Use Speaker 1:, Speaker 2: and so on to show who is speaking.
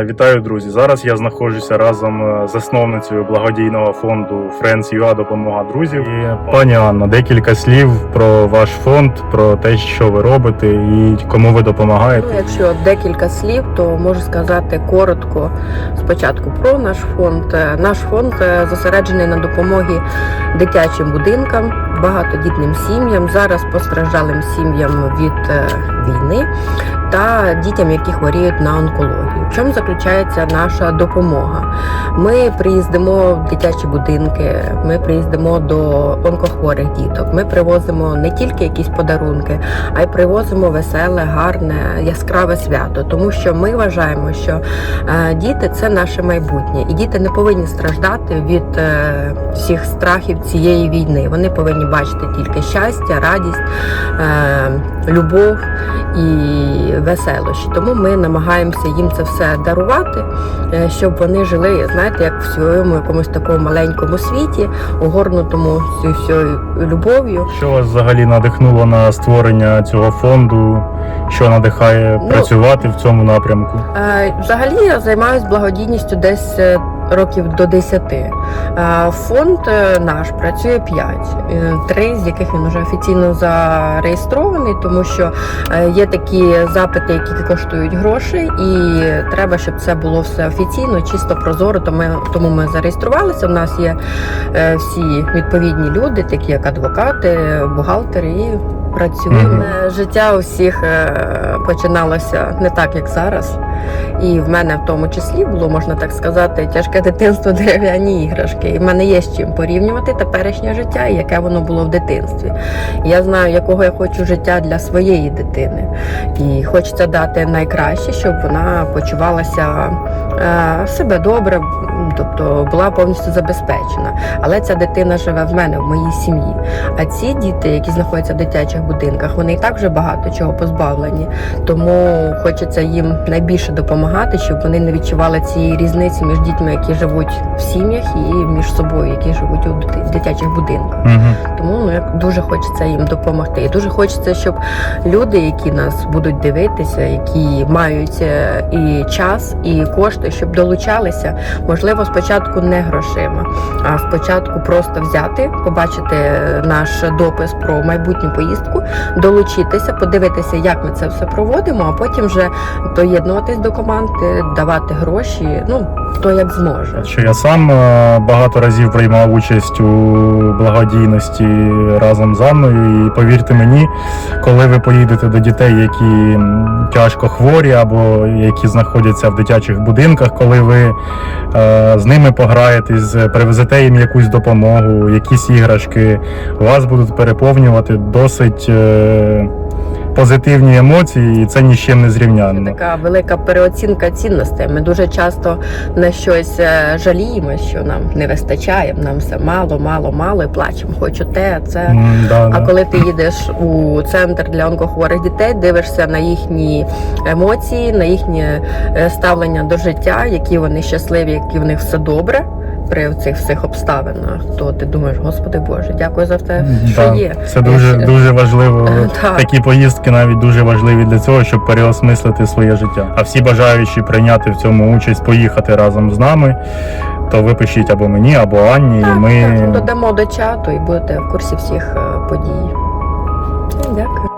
Speaker 1: Вітаю, друзі! Зараз я знаходжуся разом е, з засновницею благодійного фонду Friends UA допомога друзів. І, пані Анна, декілька слів про ваш фонд, про те, що ви робите і кому ви допомагаєте.
Speaker 2: Ну, якщо декілька слів, то можу сказати коротко спочатку про наш фонд. Е, Наш фонд е, зосереджений на допомогі дитячим будинкам, багатодітним сім'ям, зараз постраждалим сім'ям від е, війни та дітям, які хворіють на онкологію. В чому заключається наша допомога? Ми приїздимо в дитячі будинки, ми приїздимо до онкохворих діток. Ми привозимо не тільки якісь подарунки, а й привозимо веселе, гарне, яскраве свято, тому що ми вважаємо, що е, діти це наше майбутнє, і діти не повинні страждати від е, всіх страхів цієї війни. Вони повинні бачити тільки щастя, радість, е, любов і веселощі. Тому ми намагаємося їм це все дарувати, е, щоб вони жили, знаєте, як в своєму якомусь такому маленькому світі, огорнутому всією любов'ю.
Speaker 1: Що вас взагалі надихнуло на створення цього фонду? Що надихає
Speaker 2: Ну,
Speaker 1: працювати в цьому напрямку?
Speaker 2: Е, Взагалі я займаюся благодійністю десь років до 10. Е, Фонд е, наш працює 5, три з яких він вже офіційно зареєстрований, тому що е, є такі запити, які коштують грошей, і треба, щоб це було все офіційно, чисто прозоро. Тому ми, зареєструвалися. У нас є е, всі відповідні люди, такі як адвокати, бухгалтери і. Працюємо. Е, Життя у всіх е, починалося не так, як зараз. І в мене в тому числі було, можна так сказати, тяжке дитинство, дерев'яні іграшки. І в мене є з чим порівнювати теперішнє життя і яке воно було в дитинстві. Я знаю, якого я хочу життя для своєї дитини. І хочеться дати найкраще, щоб вона почувалася е, себе добре, тобто була повністю забезпечена. Але ця дитина живе в мене, в моїй сім'ї. А ці діти, які знаходяться в дитячих будинках, вони і так вже багато чого позбавлені. Тому хочеться їм найбільше допомагати, щоб вони не відчували цієї різниці між дітьми, які живуть в сім'ях, і між собою, які живуть у дитячих будинках.
Speaker 1: Угу.
Speaker 2: Тому ну як дуже хочеться їм допомогти. І дуже хочеться, щоб люди, які нас будуть дивитися, які мають е, і час, і кошти, щоб долучалися. Можливо, спочатку не грошима, а спочатку просто взяти, побачити наш допис про майбутню поїздку, долучитися, подивитися, як ми це все проводимо, а потім вже доєднуватись до команди, давати гроші. Ну хто як зможе.
Speaker 1: Що я сам е, багато разів приймав участь у благодійності разом з Анною. І повірте мені, коли ви поїдете до дітей, які тяжко хворі або які знаходяться в дитячих будинках, коли ви е, з ними пограєтесь, привезете їм якусь допомогу, якісь іграшки, вас будуть переповнювати досить. е, Позитивні емоції, і це ні з чим не зрівняно.
Speaker 2: Така велика переоцінка цінностей. Ми дуже часто на щось е, жаліємо, що нам не вистачає, нам все мало, мало, мало і плачемо. Хочу те, це.
Speaker 1: М, да,
Speaker 2: А
Speaker 1: да.
Speaker 2: коли ти їдеш у центр для онкохворих дітей, дивишся на їхні емоції, на їхнє е, ставлення до життя, які вони щасливі, які в них все добре при цих всіх обставинах, то ти думаєш, Господи Боже, дякую за те, що
Speaker 1: Да,
Speaker 2: є.
Speaker 1: Це дуже
Speaker 2: Я
Speaker 1: дуже важливо.
Speaker 2: Так.
Speaker 1: Такі поїздки навіть дуже важливі для цього, щоб переосмислити своє життя. А всі бажаючі прийняти в цьому участь, поїхати разом з нами, то ви пишіть або мені, або Анні, і ми
Speaker 2: так, додамо до чату і будете в курсі всіх е, подій. Дякую.